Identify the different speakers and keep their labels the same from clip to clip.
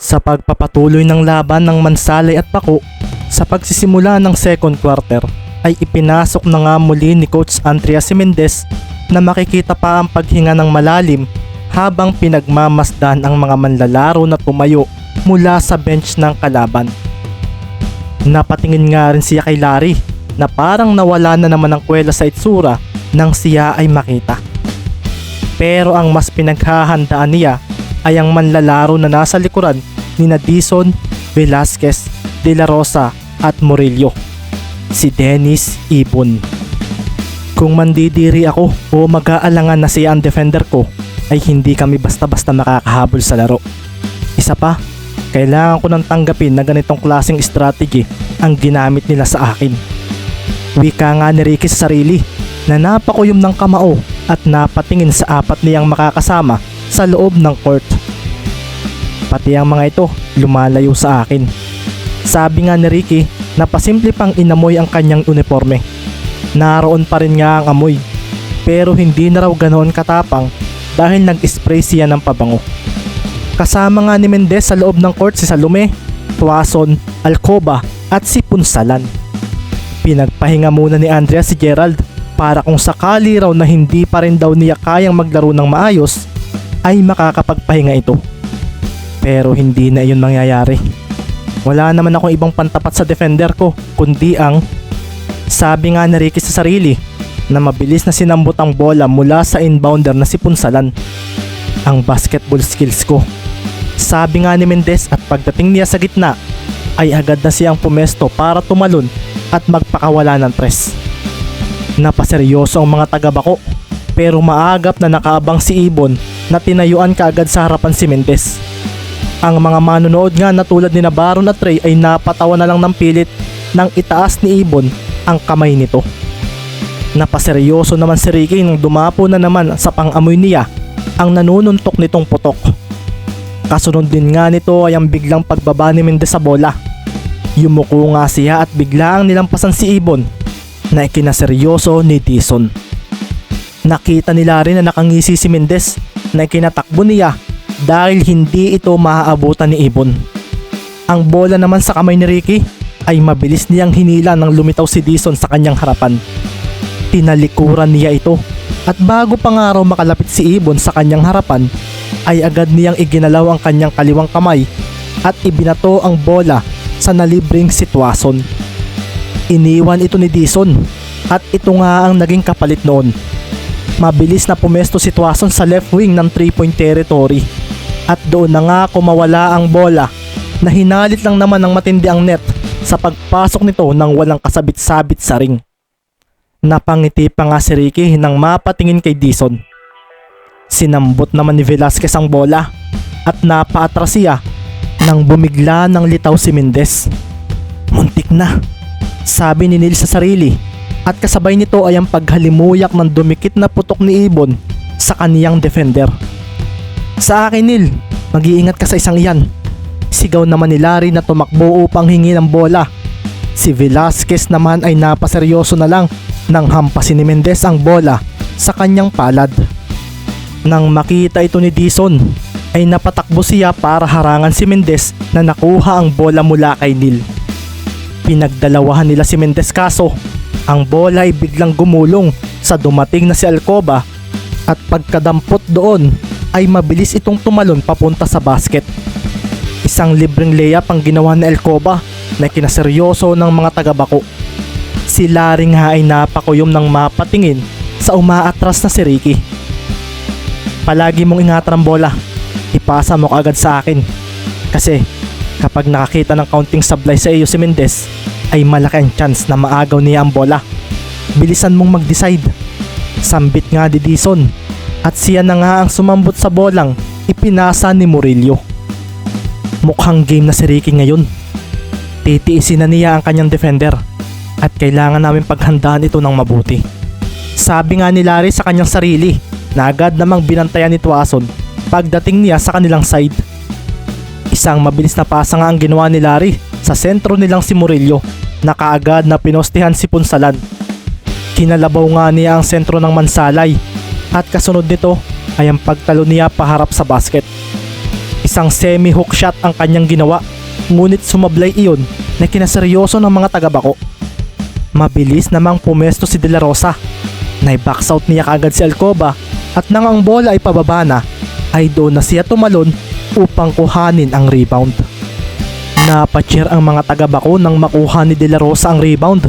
Speaker 1: Sa pagpapatuloy ng laban ng Mansalay at Pako, sa pagsisimula ng second quarter ay ipinasok na nga muli ni Coach Andrea Mendez na makikita pa ang paghinga ng malalim habang pinagmamasdan ang mga manlalaro na tumayo mula sa bench ng kalaban. Napatingin nga rin siya kay Larry na parang nawala na naman ang kwela sa itsura nang siya ay makita. Pero ang mas pinaghahandaan niya ay ang manlalaro na nasa likuran ni Dison, Velasquez, De La Rosa at Murillo. Si Dennis Ibon. Kung mandidiri ako o mag-aalangan na siya ang defender ko ay hindi kami basta-basta makakahabol sa laro. Isa pa, kailangan ko nang tanggapin na ganitong klaseng strategy ang ginamit nila sa akin. Wika nga ni Ricky sa sarili na napakuyom ng kamao at napatingin sa apat niyang makakasama sa loob ng court. Pati ang mga ito lumalayo sa akin. Sabi nga ni Ricky na pasimple pang inamoy ang kanyang uniforme. Naroon pa rin nga ang amoy pero hindi na raw ganoon katapang dahil nag-spray siya ng pabango. Kasama nga ni Mendez sa loob ng court si Salome, Tuason, Alcoba at si Punsalan. Pinagpahinga muna ni Andrea si Gerald para kung sakali raw na hindi pa rin daw niya kayang maglaro ng maayos ay makakapagpahinga ito. Pero hindi na iyon mangyayari. Wala naman akong ibang pantapat sa defender ko kundi ang sabi nga ni Ricky sa sarili na mabilis na sinambot ang bola mula sa inbounder na si Punsalan. Ang basketball skills ko. Sabi nga ni Mendez at pagdating niya sa gitna ay agad na siyang pumesto para tumalon at magpakawala ng tres. Napaseryoso ang mga taga-bako pero maagap na nakaabang si Ibon na tinayuan kaagad sa harapan si Mendez. Ang mga manonood nga na tulad ni Navarro at Trey ay napatawa na lang ng pilit nang itaas ni Ibon ang kamay nito. Napaseryoso naman si Ricky nang dumapo na naman sa pangamoy niya ang nanununtok nitong putok. Kasunod din nga nito ay ang biglang pagbaba ni Mendez sa bola. Yumuko nga siya at biglang nilampasan si Ibon na ikinaseryoso ni Dison. Nakita nila rin na nakangisi si Mendez na ikinatakbo niya dahil hindi ito maaabutan ni Ibon. Ang bola naman sa kamay ni Ricky ay mabilis niyang hinila nang lumitaw si Dison sa kanyang harapan. Tinalikuran niya ito at bago pa nga raw makalapit si Ibon sa kanyang harapan ay agad niyang iginalaw ang kanyang kaliwang kamay at ibinato ang bola sa nalibreng sitwason. Iniwan ito ni Dison at ito nga ang naging kapalit noon. Mabilis na pumesto si Tuason sa left wing ng 3-point territory at doon na nga kumawala ang bola na hinalit lang naman ng matindi ang net sa pagpasok nito nang walang kasabit-sabit sa ring. Napangiti pa nga si Ricky nang mapatingin kay Dison. Sinambot naman ni Velasquez ang bola at napaatras siya nang bumigla ng litaw si Mendez. Muntik na, sabi ni Neil sa sarili at kasabay nito ay ang paghalimuyak ng dumikit na putok ni Ibon sa kaniyang defender. Sa akin Neil, mag-iingat ka sa isang iyan. Sigaw naman ni Larry na tumakbo upang hingi ng bola. Si Velasquez naman ay napaseryoso na lang nang hampasin ni Mendez ang bola sa kanyang palad. Nang makita ito ni Dison, ay napatakbo siya para harangan si Mendez na nakuha ang bola mula kay Neil. Pinagdalawahan nila si Mendez kaso ang bola ay biglang gumulong sa dumating na si Alcoba at pagkadampot doon ay mabilis itong tumalon papunta sa basket. Isang libreng layup ang ginawa ni Alcoba na kinaseryoso ng mga taga-bako. Si Larry nga ay napakuyom ng mapatingin sa umaatras na si Ricky. Palagi mong ingatan ang bola. Ipasa mo kaagad sa akin. Kasi kapag nakakita ng counting supply sa iyo si Mendez, ay malaki ang chance na maagaw niya ang bola. Bilisan mong mag-decide. Sambit nga di Dison at siya na nga ang sumambot sa bolang ipinasa ni Murillo. Mukhang game na si Ricky ngayon. Titiisin na niya ang kanyang defender at kailangan namin paghandaan ito ng mabuti. Sabi nga ni Larry sa kanyang sarili na agad namang binantayan ni Tuason pagdating niya sa kanilang side. Isang mabilis na pasa nga ang ginawa ni Larry sa sentro nilang si Murillo na kaagad na pinostihan si Punsalan. Kinalabaw nga niya ang sentro ng Mansalay at kasunod nito ay ang pagtalo niya paharap sa basket. Isang semi-hook shot ang kanyang ginawa, ngunit sumablay iyon na kinaseryoso ng mga taga-bako. Mabilis namang pumesto si De La Rosa. Nai-box out niya kaagad si Alcoba at nang ang bola ay pababa na, ay doon na siya tumalon upang kuhanin ang rebound. Napacheer ang mga taga-bako nang makuha ni De La Rosa ang rebound.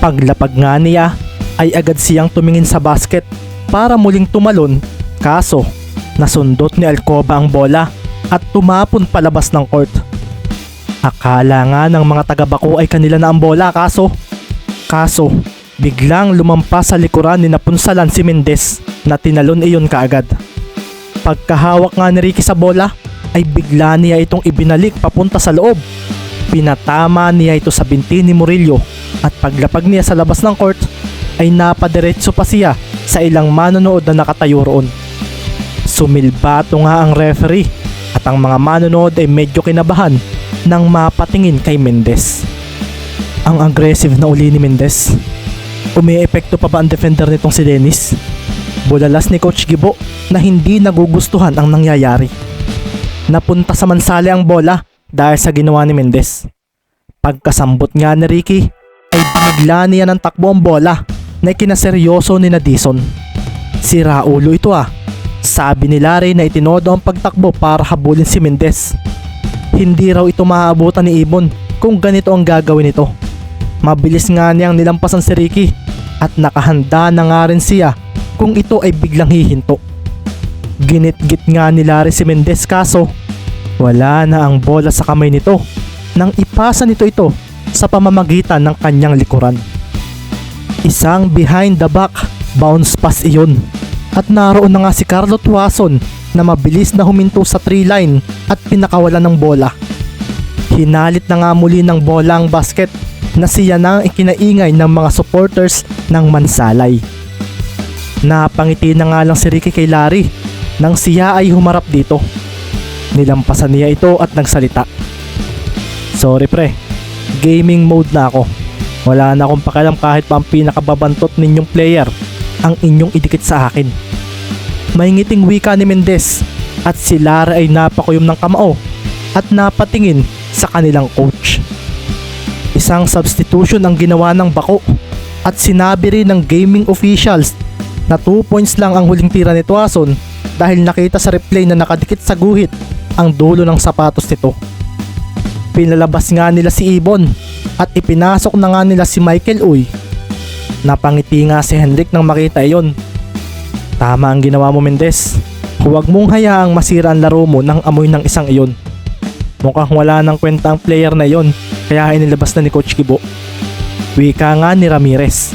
Speaker 1: Paglapag nga niya ay agad siyang tumingin sa basket para muling tumalon kaso nasundot ni Alcoba ang bola at tumapon palabas ng court. Akala nga ng mga taga-bako ay kanila na ang bola kaso kaso biglang lumampas sa likuran ni Napunsalan si Mendez na tinalon iyon kaagad. Pagkahawak nga ni Ricky sa bola ay bigla niya itong ibinalik papunta sa loob. Pinatama niya ito sa binti ni Murillo at paglapag niya sa labas ng court ay napadiretso pa siya sa ilang manonood na nakatayo roon. Sumilbato nga ang referee at ang mga manonood ay medyo kinabahan nang mapatingin kay Mendez. Ang aggressive na uli ni Mendez. Umi-epekto pa ba ang defender nitong si Dennis? Bulalas ni Coach Gibo na hindi nagugustuhan ang nangyayari. Napunta sa mansali ang bola dahil sa ginawa ni Mendez. Pagkasambot nga ni Ricky ay binigla niya ng takbo ang bola na kinaseryoso ni Nadison. Si Raulo ito ah. Sabi ni Larry na itinodo ang pagtakbo para habulin si Mendez. Hindi raw ito maaabutan ni Ibon kung ganito ang gagawin nito. Mabilis nga niyang nilampasan si Ricky at nakahanda na nga rin siya kung ito ay biglang hihinto. Ginit-git nga ni Larry si Mendez kaso wala na ang bola sa kamay nito nang ipasa nito ito sa pamamagitan ng kanyang likuran. Isang behind the back bounce pass iyon at naroon na nga si Carlo Tuason na mabilis na huminto sa tree line at pinakawalan ng bola. Hinalit na nga muli ng bola ang basket na siya na ang ikinaingay ng mga supporters ng Mansalay. Napangiti na nga lang si Ricky kay Larry nang siya ay humarap dito. Nilampasan niya ito at nagsalita. Sorry pre, gaming mode na ako. Wala na akong pakialam kahit pa ang pinakababantot ninyong player ang inyong idikit sa akin. May ngiting wika ni Mendez at si Lara ay napakuyom ng kamao at napatingin sa kanilang coach. Isang substitution ang ginawa ng bako at sinabi rin ng gaming officials na 2 points lang ang huling tira ni Tuason dahil nakita sa replay na nakadikit sa guhit ang dulo ng sapatos nito. Pinalabas nga nila si Ibon at ipinasok na nga nila si Michael Uy. Napangiti nga si Henrik nang makita iyon. Tama ang ginawa mo Mendez. Huwag mong hayaang masira ang laro mo ng amoy ng isang iyon. Mukhang wala nang kwenta ang player na iyon kaya inilabas na ni Coach Kibo. Wika nga ni Ramirez.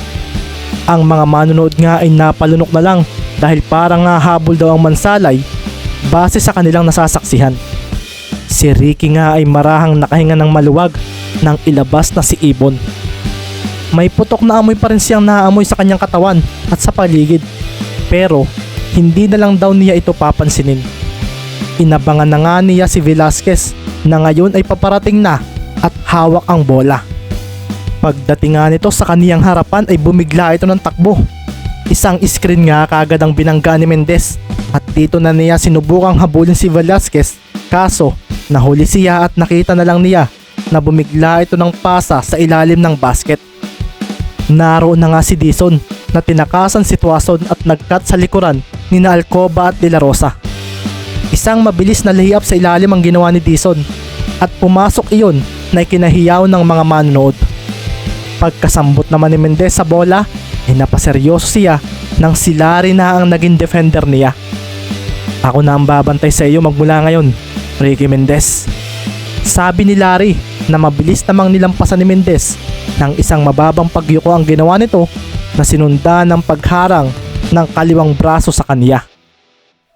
Speaker 1: Ang mga manonood nga ay napalunok na lang dahil parang nga habol daw ang mansalay base sa kanilang nasasaksihan. Si Ricky nga ay marahang nakahinga ng maluwag nang ilabas na si Ibon. May putok na amoy pa rin siyang naaamoy sa kanyang katawan at sa paligid. Pero hindi na lang daw niya ito papansinin. Inabangan na nga niya si Velasquez na ngayon ay paparating na at hawak ang bola. Pagdating nga nito sa kaniyang harapan ay bumigla ito ng takbo. Isang screen nga kagad ang binangga ni Mendez at dito na niya sinubukang habulin si Velasquez kaso nahuli siya at nakita na lang niya na bumigla ito ng pasa sa ilalim ng basket. Naroon na nga si Dison na tinakasan si Tuason at nagkat sa likuran ni Alcoba at De La Rosa. Isang mabilis na layup sa ilalim ang ginawa ni Dison at pumasok iyon na ikinahiyaw ng mga manonood. Pagkasambot naman ni Mendez sa bola ay napaseryoso siya nang si Larry na ang naging defender niya. Ako na ang babantay sa iyo magmula ngayon, Ricky Mendez. Sabi ni Larry na mabilis namang nilampasan ni Mendez nang isang mababang pagyuko ang ginawa nito na sinunda ng pagharang ng kaliwang braso sa kanya.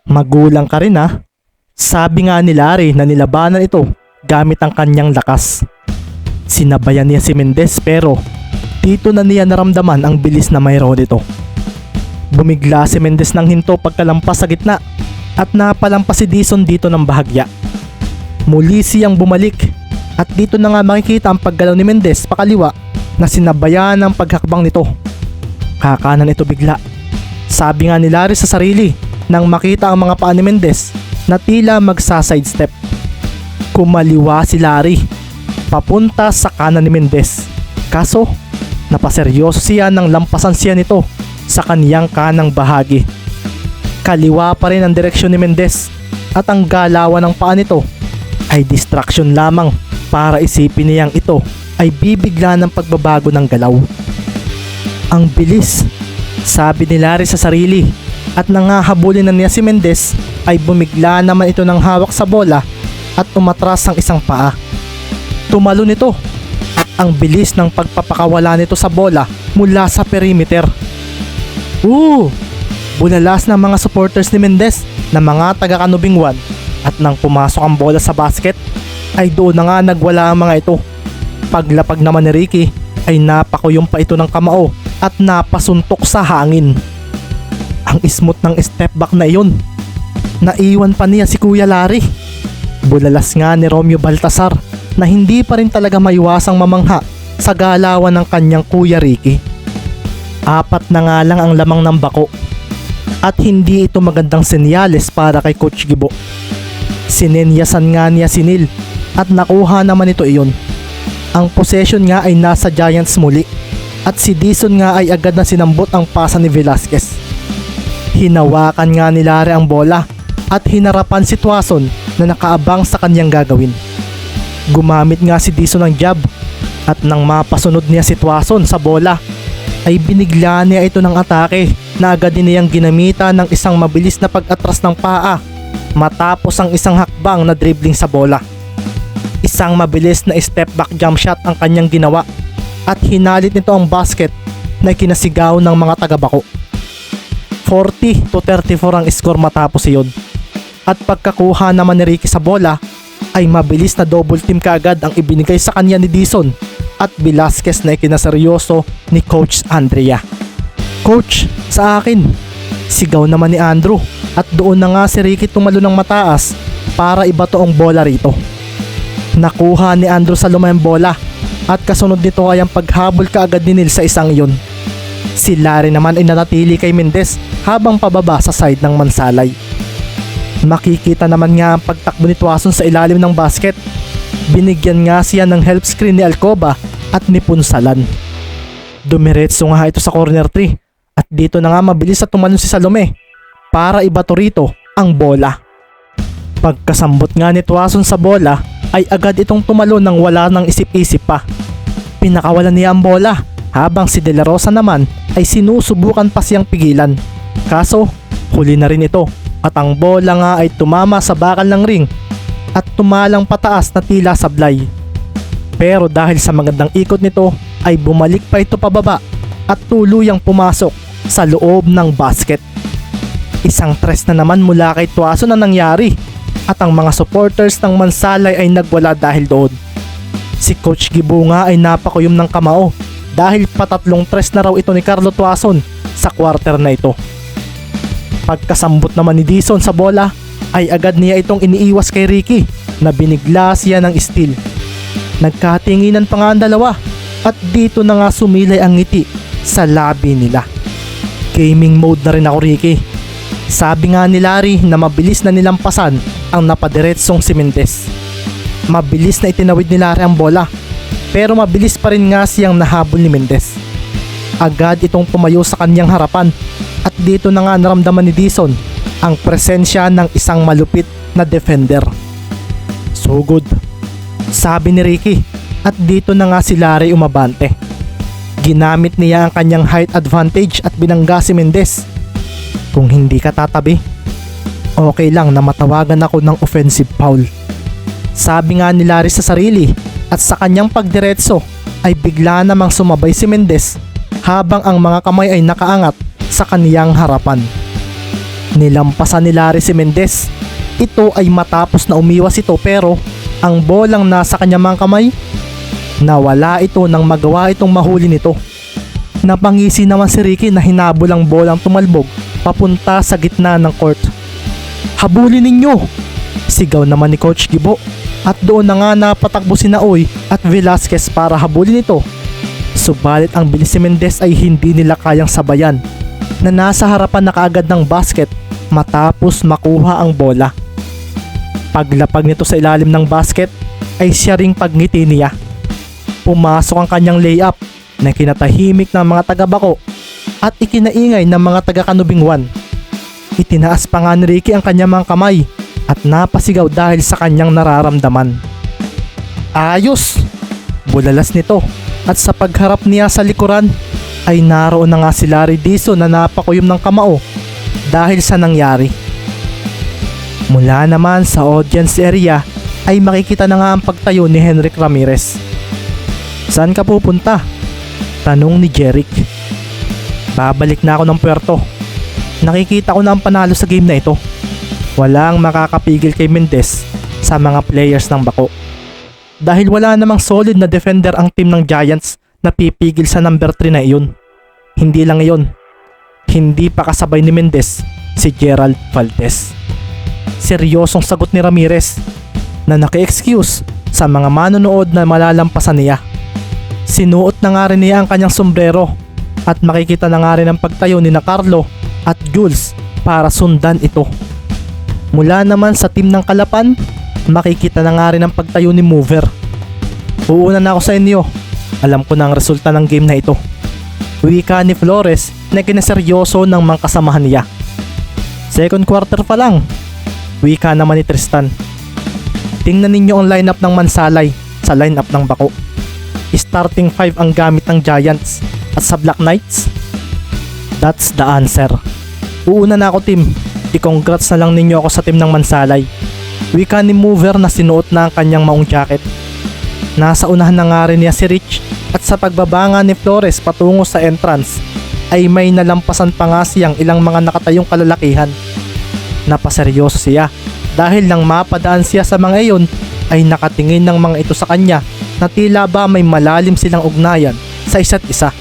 Speaker 1: Magulang ka rin ha. Sabi nga ni Larry na nilabanan ito gamit ang kanyang lakas. Sinabayan niya si Mendez pero dito na niya naramdaman ang bilis na mayroon nito. Bumigla si Mendez ng hinto pagkalampas sa gitna at napalampas si Dison dito ng bahagya. Muli siyang bumalik at dito na nga makikita ang paggalaw ni Mendez pakaliwa na sinabayan ng paghakbang nito. Kakanan ito bigla. Sabi nga ni Larry sa sarili nang makita ang mga paa ni Mendez na tila magsa-sidestep. Kumaliwa si Larry papunta sa kanan ni Mendez. Kaso, napaseryoso siya nang lampasan siya nito sa kaniyang kanang bahagi. Kaliwa pa rin ang direksyon ni Mendez at ang galawan ng paa nito ay distraction lamang para isipin niyang ito ay bibigla ng pagbabago ng galaw. Ang bilis, sabi ni Larry sa sarili at nangahabulin na niya si Mendez ay bumigla naman ito ng hawak sa bola at umatras ang isang paa. Tumalo nito at ang bilis ng pagpapakawala nito sa bola mula sa perimeter. Oo! Bulalas ng mga supporters ni Mendez na mga taga-kanubing 1 at nang pumasok ang bola sa basket ay doon na nga nagwala ang mga ito. Paglapag naman ni Ricky ay napakuyong pa ito ng kamao at napasuntok sa hangin. Ang smooth ng step back na iyon. Naiwan pa niya si Kuya Larry. Bulalas nga ni Romeo Baltasar na hindi pa rin talaga maiwasang mamangha sa galawan ng kanyang Kuya Ricky. Apat na nga lang ang lamang ng bako at hindi ito magandang senyales para kay Coach Gibo. Sinenyasan nga niya si Neil at nakuha naman ito iyon. Ang possession nga ay nasa Giants muli at si Dison nga ay agad na sinambot ang pasa ni Velasquez. Hinawakan nga ni Larry ang bola at hinarapan si Tuason na nakaabang sa kanyang gagawin. Gumamit nga si Dison ng jab at nang mapasunod niya si Tuason sa bola ay binigla niya ito ng atake na agad din niyang ginamita ng isang mabilis na pag-atras ng paa matapos ang isang hakbang na dribbling sa bola. Isang mabilis na step back jump shot ang kanyang ginawa at hinalit nito ang basket na kinasigaw ng mga taga-bako. 40 to 34 ang score matapos iyon. At pagkakuha naman ni Ricky sa bola ay mabilis na double team kaagad ang ibinigay sa kanya ni Dison at Velasquez na ikinaseryoso ni Coach Andrea. Coach, sa akin. Sigaw naman ni Andrew at doon na nga si Ricky tumalo ng mataas para ibato ang bola rito. Nakuha ni Andrew sa lumayang bola at kasunod nito ay ang paghabol kaagad ni Neil sa isang iyon. Si Larry naman ay nanatili kay Mendez habang pababa sa side ng Mansalay. Makikita naman nga ang pagtakbo ni Tuason sa ilalim ng basket. Binigyan nga siya ng help screen ni Alcoba at ni Punsalan. Dumiretso nga ito sa corner 3 at dito na nga mabilis na tumalon si Salome para ibato rito ang bola. Pagkasambot nga ni Tuason sa bola ay agad itong tumalo nang wala nang isip-isip pa. Pinakawalan niya ang bola habang si De La Rosa naman ay sinusubukan pa siyang pigilan. Kaso huli na rin ito at ang bola nga ay tumama sa bakal ng ring at tumalang pataas na tila sablay. Pero dahil sa magandang ikot nito ay bumalik pa ito pababa at tuluyang pumasok sa loob ng basket. Isang tres na naman mula kay Tuaso na nangyari at ang mga supporters ng Mansalay ay nagwala dahil doon. Si Coach Gibo nga ay napakuyom ng kamao dahil patatlong tres na raw ito ni Carlo Tuason sa quarter na ito. Pagkasambot naman ni Dison sa bola ay agad niya itong iniiwas kay Ricky na binigla siya ng steal. Nagkatinginan pa nga ang dalawa at dito na nga sumilay ang ngiti sa labi nila. Gaming mode na rin ako Ricky. Sabi nga ni Larry na mabilis na nilampasan ang napadiretsong si Mendez. Mabilis na itinawid ni Larry ang bola pero mabilis pa rin nga siyang nahabol ni Mendez. Agad itong tumayo sa kanyang harapan at dito na nga naramdaman ni Dison ang presensya ng isang malupit na defender. So good. Sabi ni Ricky at dito na nga si Larry umabante. Ginamit niya ang kanyang height advantage at binangga si Mendez. Kung hindi ka tatabi, okay lang na matawagan ako ng offensive foul. Sabi nga ni Larry sa sarili at sa kanyang pagdiretso ay bigla namang sumabay si Mendez habang ang mga kamay ay nakaangat sa kaniyang harapan. Nilampasan ni Larry si Mendez. Ito ay matapos na umiwas ito pero ang bolang nasa kanyang mga kamay nawala ito nang magawa itong mahuli nito. Napangisi naman si Ricky na hinabol ang bolang tumalbog papunta sa gitna ng court. Habulin ninyo! Sigaw naman ni Coach Gibo at doon na nga napatakbo si Naoy at Velasquez para habulin ito. Subalit ang bilis si Mendez ay hindi nila kayang sabayan na nasa harapan na kaagad ng basket matapos makuha ang bola. Paglapag nito sa ilalim ng basket ay siya ring pagngiti niya. Pumasok ang kanyang layup na kinatahimik ng mga taga-bako at ikinaingay ng mga taga-kanubing one. Itinaas pa nga ni Ricky ang kanyang mga kamay at napasigaw dahil sa kanyang nararamdaman. Ayos! Bulalas nito at sa pagharap niya sa likuran ay naroon na nga si Larry Dizon na napakuyom ng kamao dahil sa nangyari. Mula naman sa audience area ay makikita na nga ang pagtayo ni Henrik Ramirez. Saan ka pupunta? Tanong ni Jeric. Babalik na ako ng puerto. Nakikita ko na ang panalo sa game na ito. Walang makakapigil kay Mendez sa mga players ng bako. Dahil wala namang solid na defender ang team ng Giants na pipigil sa number 3 na iyon. Hindi lang iyon. Hindi pa kasabay ni Mendez si Gerald Valdez. Seryosong sagot ni Ramirez na naki-excuse sa mga manonood na malalampasan niya. Sinuot na nga rin niya ang kanyang sombrero at makikita na nga rin ang pagtayo ni na Carlo at Jules para sundan ito. Mula naman sa team ng Kalapan, makikita na nga rin ang pagtayo ni Mover. Uuna na ako sa inyo. Alam ko na ang resulta ng game na ito. Wika ni Flores na kinaseryoso ng mga kasamahan niya. Second quarter pa lang. Wika naman ni Tristan. Tingnan ninyo ang lineup ng Mansalay sa lineup ng Bako. Starting 5 ang gamit ng Giants at sa Black Knights. That's the answer. Uuna na ako team. I-congrats na lang ninyo ako sa team ng Mansalay. Wika ni Mover na sinuot na ang kanyang maong jacket. Nasa unahan na nga rin niya si Rich at sa pagbabanga ni Flores patungo sa entrance ay may nalampasan pa nga siyang ilang mga nakatayong kalalakihan. Napaseryoso siya dahil nang mapadaan siya sa mga iyon ay nakatingin ng mga ito sa kanya na tila ba may malalim silang ugnayan sa isa't isa.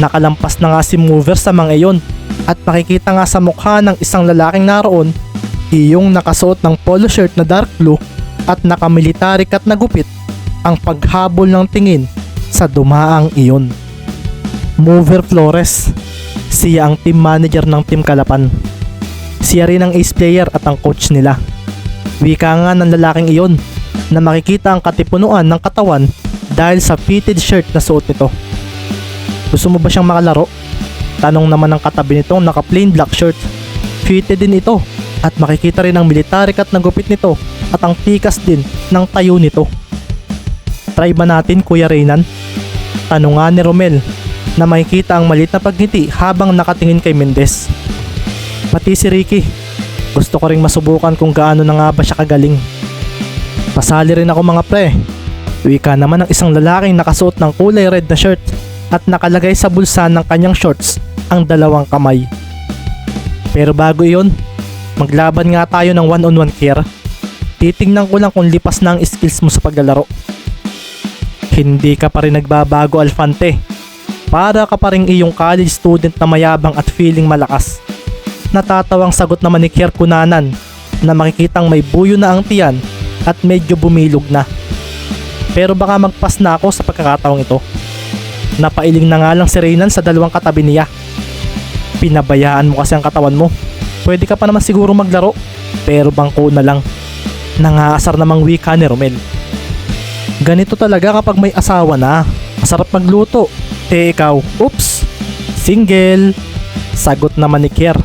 Speaker 1: Nakalampas na nga si Mover sa mga iyon at makikita nga sa mukha ng isang lalaking naroon iyong nakasuot ng polo shirt na dark blue at nakamilitary cut na gupit ang paghabol ng tingin sa dumaang iyon. Mover Flores, siya ang team manager ng Team Kalapan. Siya rin ang ace player at ang coach nila. Wika nga ng lalaking iyon na makikita ang katipunuan ng katawan dahil sa fitted shirt na suot nito. Gusto mo ba siyang makalaro? Tanong naman ng katabi nitong naka plain black shirt. Fitted din ito at makikita rin ang military cut na gupit nito at ang tikas din ng tayo nito. Try ba natin Kuya Reynan? Tanong nga ni Romel na makikita ang malit na pagngiti habang nakatingin kay Mendez. Pati si Ricky. Gusto ko ring masubukan kung gaano na nga ba siya kagaling. Pasali rin ako mga pre. Wika naman ng isang lalaking nakasuot ng kulay red na shirt at nakalagay sa bulsa ng kanyang shorts ang dalawang kamay. Pero bago iyon, maglaban nga tayo ng one-on-one care. Titingnan ko lang kung lipas na ang skills mo sa paglalaro. Hindi ka pa rin nagbabago Alfante. Para ka pa rin iyong college student na mayabang at feeling malakas. Natatawang sagot naman ni Kier Kunanan na makikitang may buyo na ang tiyan at medyo bumilog na. Pero baka magpas na ako sa pagkakataong ito. Napailing na nga lang si Reynan sa dalawang katabi niya. Pinabayaan mo kasi ang katawan mo. Pwede ka pa naman siguro maglaro, pero bangko na lang. Nangaasar namang wika ni Romel. Ganito talaga kapag may asawa na. Masarap magluto. Eh ikaw, oops, single. Sagot naman ni Kier.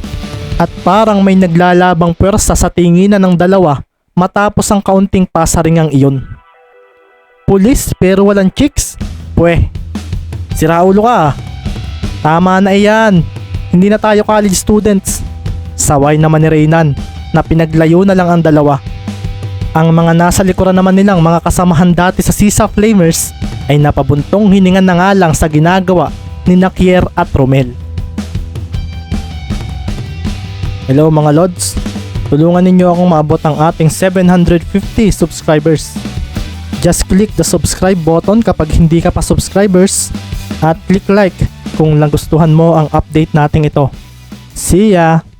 Speaker 1: At parang may naglalabang pwersa sa tinginan ng dalawa matapos ang kaunting pasaringang iyon. Pulis pero walang chicks? Pwe, sira ulo ka ah. Tama na iyan. Hindi na tayo college students. Saway naman ni Reynan na pinaglayo na lang ang dalawa. Ang mga nasa likuran naman nilang mga kasamahan dati sa Sisa Flamers ay napabuntong hiningan na nga lang sa ginagawa ni Nakier at Romel. Hello mga Lods, tulungan ninyo akong maabot ang ating 750 subscribers. Just click the subscribe button kapag hindi ka pa subscribers at click like kung nagustuhan mo ang update nating ito. See ya!